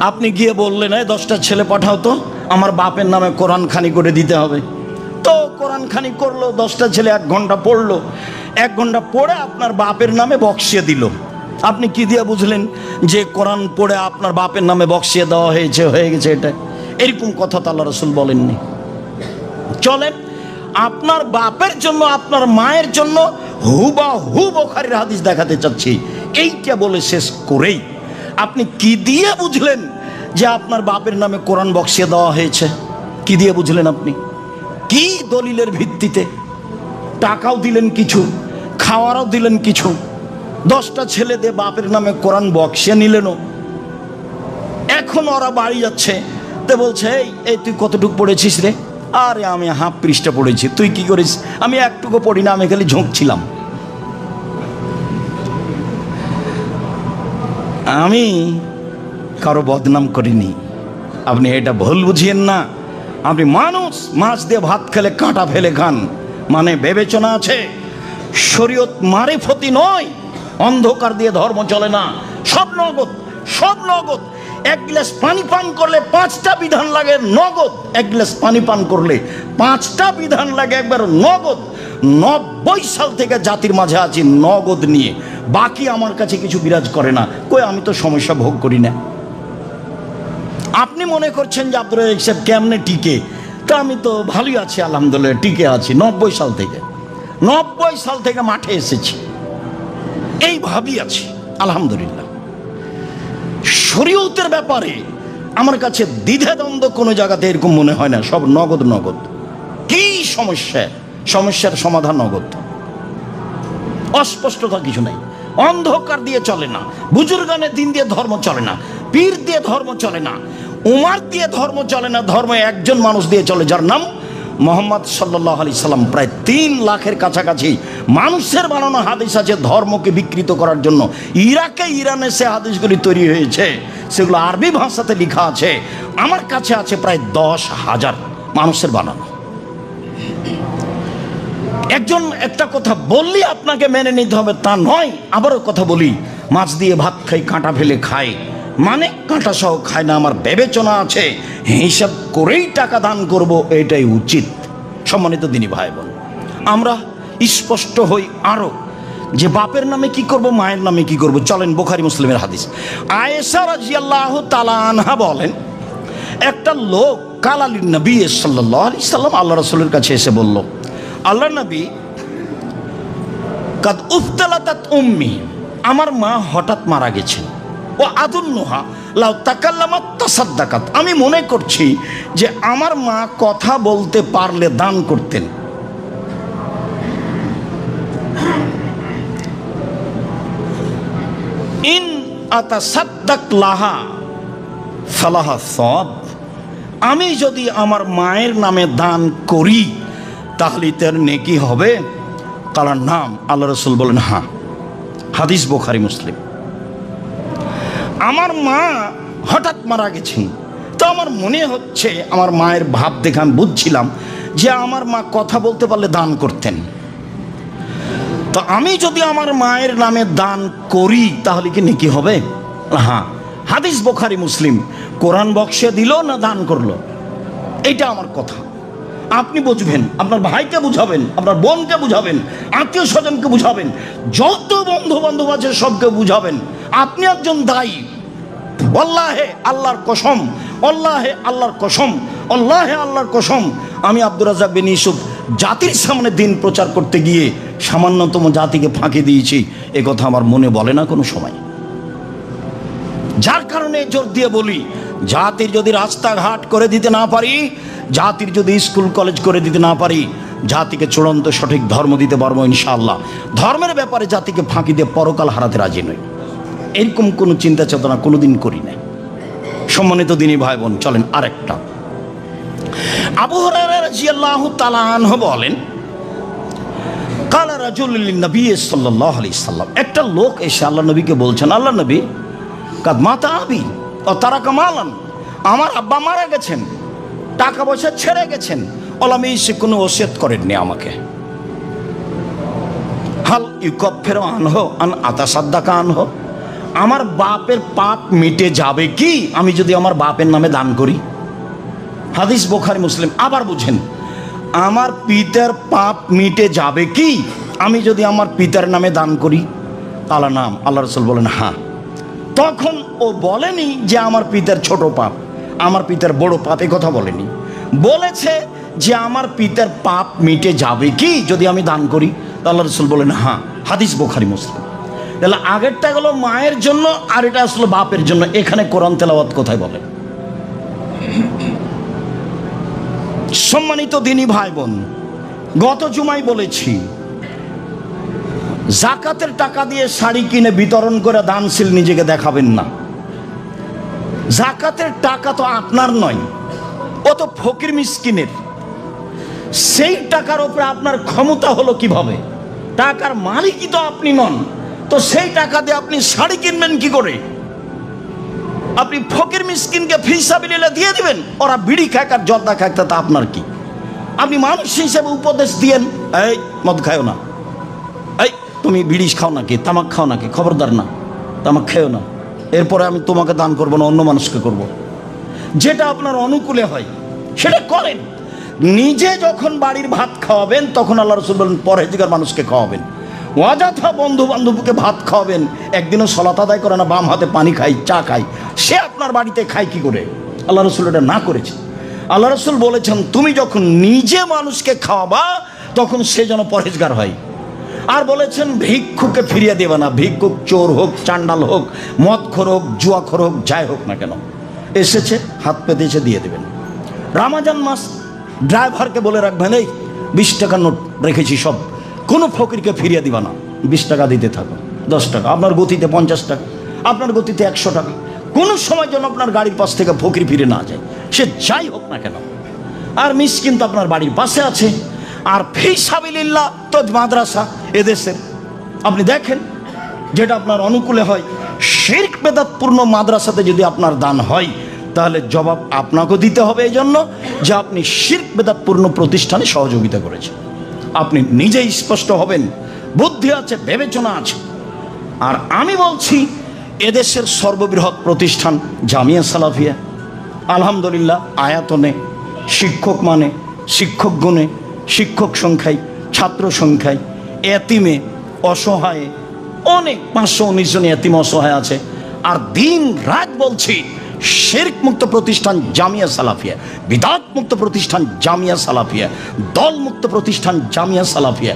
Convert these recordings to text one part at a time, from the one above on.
আপনি গিয়ে বললেন, এই দশটা ছেলে পাঠাও তো, আমার বাপের নামে কোরআন খানি করে দিতে হবে। তো কোরআন খানি করল, দশটা ছেলে এক ঘণ্টা পড়ল। এক ঘণ্টা পড়ে আপনার বাপের নামে বক্সিয়ে দিল। আপনি কি দিয়ে বুঝলেন যে কোরআন পড়ে আপনার বাপের নামে বক্সিয়ে দেওয়া হয়েছে, হয়ে গেছে এটা? এরকম কথা তো আল্লাহ রসুল বলেননি। চলেন, আপনার বাপের জন্য, আপনার মায়ের জন্য হুবা হু বোখারির হাদিস দেখাতে চাচ্ছি। এইটা বলে শেষ করেই আপনি কি দিয়ে বুঝলেন যে আপনার বাপের নামে কোরআন বক্সিয়ে দেওয়া হয়েছে? কি দিয়ে বুঝলেন আপনি? কি দলিলের ভিত্তিতে? টাকাও দিলেন কিছু, খাওয়ারও দিলেন কিছু, দশটা ছেলে দিয়ে বাপের নামে কোরআন বক্সিয়ে নিলেনও। এখন ওরা বাড়ি যাচ্ছে, তো বলছে, এই এই তুই কতটুকু পড়েছিস রে? আরে আমি হাফ পৃষ্ঠা পড়েছি, তুই কি করিস? আমি একটুকু পড়ি না, আমি খালি ঝুঁকছিলাম। আমি কারও বদনাম করিনি। আপনি এটা ভুল বুঝিয়েন না। আপনি মানুষ, মাছ দিয়ে ভাত খেলে কাঁটা ফেলে খান। মানে বিবেচনা আছে, শরীয়ত মারে ফতি নয়, অন্ধকার দিয়ে ধর্ম চলে না। সব নগদ সব নগদ। এক গ্লাস পানি পান করলে পাঁচটা বিধান লাগে নগদ। এক গ্লাস পানি পান করলে পাঁচটা বিধান লাগে একবার নগদ। নব্বই সাল থেকে জাতির মাঝে আছি নগদ নিয়ে। বাকি আমার কাছে কিছু বিরাজ করে না। কই, আমি তো সমস্যা ভোগ করি না। আপনি মনে করছেন যে আব্দুল রাজাক সাহেব কেমনে টিকে? তা আমি তো ভালোই আছি, আলহামদুলিল্লাহ, টিকে আছি নব্বই সাল থেকে। নব্বই সাল থেকে মাঠে এসেছি। এইভাবেই আছি, আলহামদুলিল্লাহ। শরীয়তের ব্যাপারে আমার কাছে দ্বিধাদ্বন্দ্ব কোনো জায়গাতে এরকম মনে হয় না, সব নগদ নগদ। কি সমস্যা? সমস্যার সমাধান নগদ অস্পষ্টতা কিছু নাই। অন্ধকার দিয়ে চলে না। বুজুর্গানের দিন দিয়ে ধর্ম চলে না। পীর দিয়ে ধর্ম চলে না। উমার দিয়ে ধর্ম চলে না। ধর্ম একজন মানুষ দিয়ে চলে, যার নাম মোহাম্মদ সাল্লাহ আলি সাল্লাম। প্রায় তিন লাখের কাছাকাছি মানুষের বানানো হাদিস আছে ধর্মকে বিকৃত করার জন্য। ইরাকে ইরানে সে হাদিসগুলি তৈরি হয়েছে। সেগুলো আরবি ভাষাতে লেখা আছে। আমার কাছে আছে প্রায় দশ হাজার মানুষের বানানো। একজন একটা কথা বললি আপনাকে মেনে নিতে হবে, তা নয়, আবারও কথা বলি, মাছ দিয়ে ভাত খাই, কাঁটা ফেলে খাই। মানে কাঁটা সহ খায় না, আমার বিবেচনা আছে, হিসাব করেই টাকা দান করব, এটাই উচিত। সম্মানিত দিনী ভাই বোন আমরা স্পষ্ট হই আরও যে বাপের নামে কি করব, মায়ের নামে কি করব, চলেন বোখারি মুসলিমের হাদিস। আয়েশা রাজিয়াল্লাহ তালা আনহা বলেন, একটা লোক কালালি নবী সাল্লাহ সাল্লাম আল্লাহ রসুলের কাছে এসে বলল আল্লাহ নবী, কাদ উফতালাতাত উম্মি আমার মা হঠাৎ মারা গেছে ও আদুন্নুহা লাউ তাকাল্লামাত তাসাদ্দাকাত আমি মনে করছি যে আমার মা কথা বলতে পারলে দান করতেন। ইন আতা সাদ্দাক লাহা ফালাহা সব আমি যদি আমার মায়ের নামে দান করি তাহলে তার নেকি হবে? তার নাম আল্লাহ রসুল বলেন হ্যাঁ। হাদিস বোখারি, মুসলিম। আমার মা হঠাৎ মারা গেছেন। তো আমার মনে হচ্ছে আমার মায়ের ভাব দেখে আমি বুঝছিলাম যে আমার মা কথা বলতে পারলে দান করতেন। তো আমি যদি আমার মায়ের নামে দান করি, তাহলে কি নেকি হবে? হ্যাঁ। হাদিস বোখারি, মুসলিম। কোরআন বক্সে দিল না দান করল? এটা আমার কথা। আপনি বুঝবেন, আপনার ভাইকে বুঝাবেন, আপনার বোনকে বুঝাবেন, আত্মীয় স্বজনকে বুঝাবেন, যত বন্ধু বান্ধব আছে সবকে বুঝাবেন। আপনি একজন দায়ী। অল্লাহে আল্লাহর কসম, অল্লাহে আল্লাহর কসম, অল্লাহে আল্লাহর কসম। আমি আব্দুর রাজাক বিন ইউসুফ জাতির সামনে দিন প্রচার করতে গিয়ে সামান্যতম জাতিকে ফাঁকি দিয়েছি। এ কথা আমার মনে বলে না কোনো সময়। যার কারণে জোর দিয়ে বলি, জাতির যদি রাস্তাঘাট করে দিতে না পারি জাতির যদি স্কুল, কলেজ করে দিতে না পারি, জাতিকে চূড়ান্ত সঠিক ধর্ম দিতে পারব ইনশাআল্লাহ। ধর্মের ব্যাপারে জাতিকে ফাঁকি দিয়ে পরকাল হারাতে রাজি নই। এরকম কোনো চিন্তা চেতনা কোনোদিন করি না সম্মানিত দিনী ভাই বোন চলেন আরেকটা। আবু রাজিয়াল্লাহ তালাহ বলেন, কালা রাজুল নবী সাল্লাহ আলি সাল্লাম। একটা লোক এসে আল্লাহ নবীকে বলছেন, আল্লাহ নবী, কাদ মাতা আবি, ও তারা কামালান আমার আব্বা মারা গেছেন। টাকা পয়সা ছেড়ে গেছেন। ওলামি সে কোনো ওসিয়ত করেননি আমাকে। হাল ইউকফের আনহ, আন আতা সাদ্দাকা আনহ। আমার বাপের পাপ মিটে যাবে কি? আমি যদি আমার বাপের নামে দান করি। হাদিস বোখারি, মুসলিম, আবার বুঝেন। আমার পিতার পাপ মিটে যাবে কি? আমি যদি আমার পিতার নামে দান করি তালা নাম আল্লাহ রসুল বলেন হ্যাঁ। তখন ও বলেনি যে আমার পিতার ছোট পাপ। আমার পিতার বড় পাপ কথা বলেনি। বলেছে যে আমার পিতার পাপ মিটে যাবে কি যদি আমি দান করি? তা আল্লাহ রসুল বলেন হ্যাঁ হাদিস বোখারি, মুসলিম। তাহলে আগেরটা গেলো মায়ের জন্য আর এটা আসলো বাপের জন্য। এখানে কোরআন তেলাওয়াত কোথায় বলে? সম্মানিত দিনী ভাই বোন গত জুমাই বলেছি, জাকাতের টাকা দিয়ে শাড়ি কিনে বিতরণ করে দানশীল নিজেকে দেখাবেন না। জাকাতের টাকা তো আপনার নয়, ও তো ফকির মিসকিনের। সেই টাকার ওপরে আপনার ক্ষমতা হলো কীভাবে? টাকার মালিকই তো আপনি নন, তো সেই টাকা দিয়ে আপনি শাড়ি কিনবেন কি করে? আপনি ফকির মিসকিনকে ফিসাবিলে দিয়ে দিবেন, ওরা বিড়ি খাক আর জর্দা খাক তা আপনার কি? আপনি মানুষ হিসেবে উপদেশ দিয়েন, এই মদ খাও না। এই, তুমি বিড়ি খাও নাকি, তামাক খাও নাকি, খবরদার না, তামাক খেও না। এরপরে আমি তোমাকে দান করব না, অন্য মানুষকে করব। যেটা আপনার অনুকূলে হয়, সেটা করেন। নিজে যখন বাড়ির ভাত খাওয়াবেন, তখন আল্লাহ রসুল বলেন পরেজগার মানুষকে খাওয়াবেন। অযথা বন্ধু বান্ধবকে ভাত খাওয়াবেন। একদিনও সলাত আদায় করে না, বাম হাতে পানি খাই, চা খাই। সে আপনার বাড়িতে খায় কি করে? আল্লাহ রসুল এটা না করেছে। আল্লাহ রসুল বলেছেন, তুমি যখন নিজে মানুষকে খাওয়াবা, তখন সে যেন পরেজগার হয়। আর বলেছেন, ভিক্ষুকে ফিরিয়ে দেবে না। ভিক্ষুক চোর হোক, চান্ডাল হোক, মদখোর হোক, জুয়াখোর হোক, যাই হোক না কেন, এসেছে, হাত পেতে এসে দিয়ে দেবেন। রামাজান মাস, ড্রাইভারকে বলে রাখবেন, এই, বিশ টাকা নোট রেখেছি সব। কোনো ফকিরকে ফিরিয়ে দিবা না। বিশ টাকা দিতে থাকো, দশ টাকা। আপনার গতিতে পঞ্চাশ টাকা, আপনার গতিতে একশো টাকা। কোনো সময় যেন আপনার গাড়ির পাশ থেকে ফকির ফিরে না যায়। সে যাই হোক না কেন। আর মিস কিন্তু আপনার বাড়ির পাশে আছে। আর ফিসাবিল্লা তো মাদ্রাসা এদেশের। আপনি দেখেন, যেটা আপনার অনুকূলে হয়, শির্ক বেদাতপূর্ণ মাদ্রাসাতে যদি আপনার দান হয়, তাহলে জবাব আপনাকেও দিতে হবে এই জন্য যে আপনি শির্ক বেদাতপূর্ণ প্রতিষ্ঠানে সহযোগিতা করেছেন। আপনি নিজেই স্পষ্ট হবেন, বুদ্ধি আছে, বিবেচনা আছে। আর আমি বলছি, এদেশের সর্ববৃহৎ প্রতিষ্ঠান জামিয়া সালাফিয়া। আলহামদুলিল্লাহ, আয়াতনে, শিক্ষক মানে শিক্ষক গুণে শিক্ষক সংখ্যায়, ছাত্র সংখ্যায়, এতিমে অসহায়ে, অনেক পাঁচশো উনিশ জন এতিম অসহায় আছে। আর দিন রাত বলছি, শেরক মুক্ত প্রতিষ্ঠান জামিয়া সালাফিয়া, বিদাত মুক্ত প্রতিষ্ঠান জামিয়া সালাফিয়া, দল মুক্ত প্রতিষ্ঠান জামিয়া সালাফিয়া,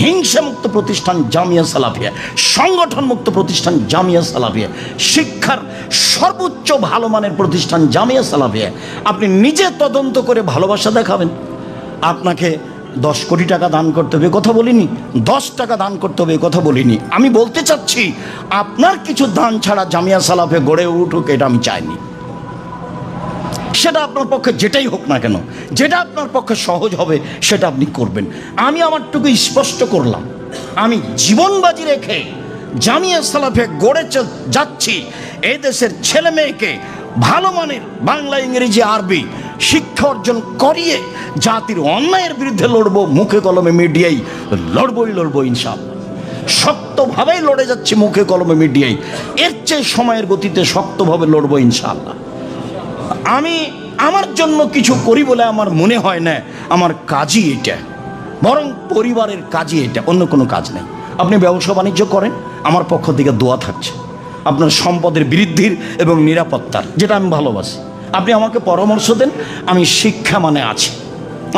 হিংসা মুক্ত প্রতিষ্ঠান জামিয়া সালাফিয়া, সংগঠন মুক্ত প্রতিষ্ঠান জামিয়া সালাফিয়া, শিক্ষার সর্বোচ্চ ভালো মানের প্রতিষ্ঠান জামিয়া সালাফিয়া। আপনি নিজে তদন্ত করে ভালোবাসা দেখাবেন। আপনাকে দশ কোটি টাকা দান করতে হবে কথা বলিনি। দশ টাকা দান করতে হবে কথা বলিনি। আমি বলতে চাচ্ছি, আপনার কিছু দান ছাড়া জামিয়া সালাফে গড়ে উঠুক, এটা আমি চাইনি। সেটা আপনার পক্ষে যেটাই হোক না কেন, যেটা আপনার পক্ষে সহজ হবে, সেটা আপনি করবেন। আমি আমারটুকু স্পষ্ট করলাম। আমি জীবনবাজি রেখে জামিয়া সালাফে গড়ে যাচ্ছি। এই দেশের ছেলে মেয়েকে ভালো মানের বাংলা, ইংরেজি, আরবি শিক্ষা অর্জন করিয়ে জাতির অন্যায়ের বিরুদ্ধে লড়বো, মুখে কলমে মিডিয়াই লড়বই লড়বো ইনশাআল্লাহ। শক্তভাবেই লড়ে যাচ্ছে মুখে কলমে মিডিয়াই। এর চেয়ে সময়ের গতিতে শক্তভাবে লড়বো ইনশাআল্লাহ। আমি আমার জন্য কিছু করি বলে আমার মনে হয় না, আমার কাজই এটা। বরং পরিবারের কাজই এটা, অন্য কোনো কাজ নেই। আপনি ব্যবসা বাণিজ্য করেন, আমার পক্ষ থেকে দোয়া থাকছে। আপনার সম্পদের বৃদ্ধির এবং নিরাপত্তার, যেটা আমি ভালোবাসি। আপনি আমাকে পরামর্শ দেন, আমি শিক্ষা মানে আছি।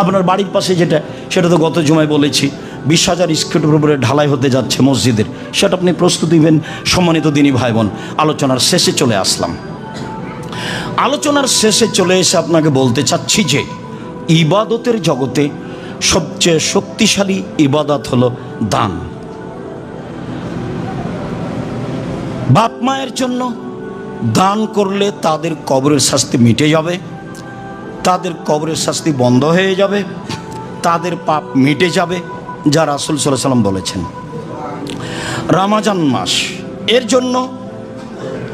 আপনার বাড়ির পাশে যেটা, সেটা তো গত জুমায় বলেছি, বিশ হাজার স্কুটের উপরে ঢালাই হতে যাচ্ছে মসজিদের। সেটা আপনি প্রস্তুতি দিবেন সম্মানিত দিনী ভাই বোন আলোচনার শেষে চলে আসলাম। আলোচনার শেষে চলে এসে আপনাকে বলতে চাচ্ছি যে, ইবাদতের জগতে সবচেয়ে শক্তিশালী ইবাদত হলো দান। বাপ মায়ের জন্য দান করলে তাদের কবরের শাস্তি মিটে যাবে, তাদের কবরের শাস্তি বন্ধ হয়ে যাবে, তাদের পাপ মিটে যাবে, যা রাসুল সাল্লাহ সাল্লাম বলেছেন। রামাজান মাস, এর জন্য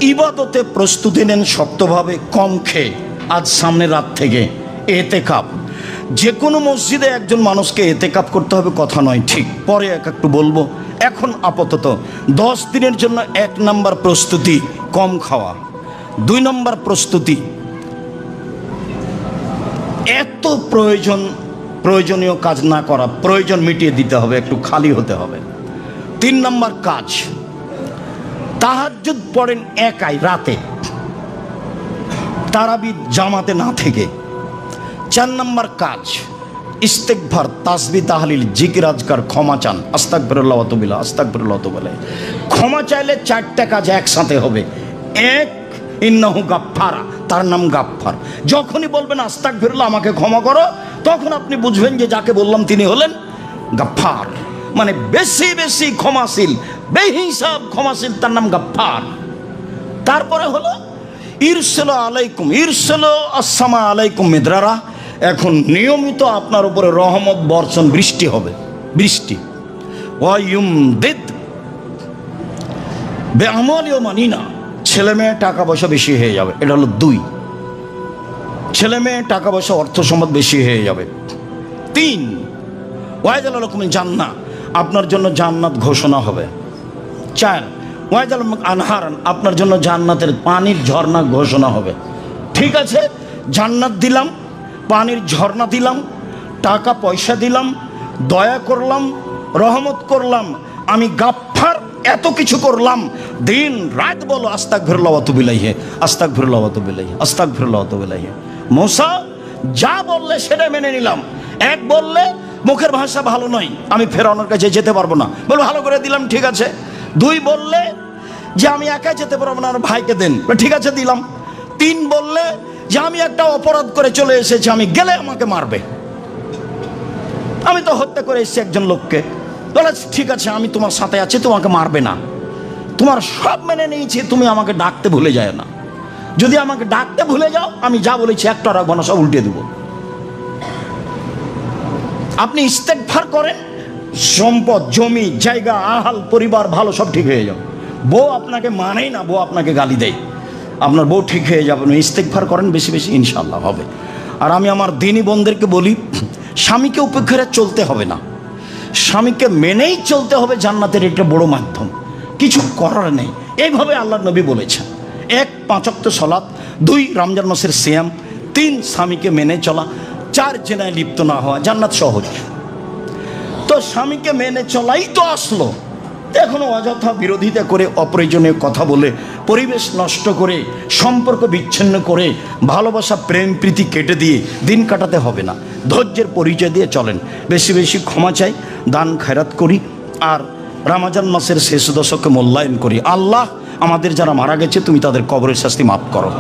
ইবাদতে প্রস্তুতি নেন শক্তভাবে, কম খেয়ে, আজ সামনে রাত থেকে এতে কাপ যে কোনো মসজিদে একজন মানুষকে এতে কাপ করতে হবে, কথা নয়, ঠিক, পরে এক একটু বলব। এখন আপাতত দশ দিনের জন্য এক নম্বর প্রস্তুতি, কম খাওয়া। দুই নম্বর প্রস্তুতি, এত প্রয়োজন, প্রয়োজনীয় কাজ না করা, প্রয়োজন মিটিয়ে দিতে হবে, একটু খালি হতে হবে। তিন নম্বর কাজ, তাহাজ্জুদ পড়েন একাই রাতে তারাবি জামাতে না থেকে। চার নম্বর কাজ ইস্তেকভার, তাসবি, তাহলিল, জিকির, আজকার, ক্ষমা চান। আস্তাক বেরোল্লাহ অতবিলা আস্তাক বেরোল্লাহ অতবেলা ক্ষমা চাইলে চারটা কাজ একসাথে হবে। এক, ইন্নাহু গাফফারা, তার নাম গাফফার। যখনই বলবেন আস্তাক বেরোল্লাহ আমাকে ক্ষমা করো, তখন আপনি বুঝবেন যে যাকে বললাম তিনি হলেন গাফফার। মানে বেশি বেশি ক্ষমাশীল, বেহিসাব ক্ষমাশীল, তার নাম গাফফার। তারপরে হলো, ইরসেল আলাইকুম, ইরসেল আসামা আলাইকুম মিদ্রারা এখন নিয়মিত আপনার উপরে রহমত, বর্ষণ, বৃষ্টি হবে। বৃষ্টি। বেআমলিও মানি না ছেলে মেয়ে টাকা পয়সা বেশি হয়ে যাবে। এটা হলো দুই। ছেলে মেয়ে টাকা পয়সা, অর্থ সম্পদ বেশি হয়ে যাবে। তিন। ওয়াইদাল রকম জান্না। আপনার জন্য জান্নাত ঘোষণা হবে। চার। ওয়াইদাল আনহারান। আপনার জন্য জান্নাতের পানির ঝর্ণা ঘোষণা হবে। ঠিক আছে, জান্নাত দিলাম। পানির ঝর্ণা দিলাম, টাকা পয়সা দিলাম, দয়া করলাম, রহমত করলাম, আমি গাফফার এত কিছু করলাম। দিন, রাত বলো আস্তাক ফিরল্লাহ বিলাইহে আস্তাক ফিরল্লাহ বিলাইহে আস্তাক ফিরল্লাহ বিলাইহে মোসা, যা বললে সেটা মেনে নিলাম। এক বললে, মুখের ভাষা ভালো নয়, আমি ফেরানোর কাছে যেতে পারব না। বলে, ভালো করে দিলাম, ঠিক আছে। দুই বললে, যে আমি একা যেতে পারব না, আর ভাইকে দেন। ঠিক আছে, দিলাম। তিন বললে যে আমি একটা অপরাধ করে চলে এসেছি, আমি গেলে আমাকে মারবে। আমি তো হত্যা করে এসেছি একজন লোককে। বলে, ঠিক আছে, আমি তোমার সাথে আছি, তোমাকে মারবে না। তোমার সব মেনে নিয়েছি, তুমি আমাকে ডাকতে ভুলে যায় না। যদি আমাকে ডাকতে ভুলে যাও, আমি যা বলেছি, একটা রাখব না, সব উল্টে দেবো। আপনি ইস্তেকভার করেন, সম্পদ, জমি, জায়গা, আহাল, পরিবার, ভালো, সব ঠিক হয়ে যাও বউ আপনাকে মানেই না, বউ আপনাকে গালি দেয়। আপনার বউ ঠিক হয়ে যাবে ইস্তেকভার করেন বেশি বেশি ইনশাল্লাহ হবে। আর আমি আমার দিনী বোনদেরকে বলি, স্বামীকে উপেক্ষা করে চলতে হবে না। স্বামীকে মেনেই চলতে হবে জান্নাতের একটা বড় মাধ্যম। কিছু করার নেই। এইভাবে আল্লাহ নবী বলেছেন। এক পাঁচক্ত সলাৎ দুই, রমজান মাসের সিয়াম, তিন, স্বামীকে মেনে চলা, চার, জেনায় লিপ্ত না হওয়া, জান্নাত সহজ। তো স্বামীকে মেনে চলাই তো আসলো। এখনও অযথা বিরোধিতা করে অপ্রয়োজনীয় কথা বলে পরিবেশ নষ্ট করে, সম্পর্ক বিচ্ছিন্ন করে, ভালোবাসা, প্রেম, প্রীতি কেটে দিয়ে দিন কাটাতে হবে না। ধৈর্যের পরিচয় দিয়ে চলেন। বেশি বেশি ক্ষমা চাই, দান খায়রাত করি, আর রামাজান মাসের শেষ দশকে মূল্যায়ন করি। আল্লাহ আমাদের যারা মারা গেছে, তুমি তাদের কবরের শাস্তি মাফ করো।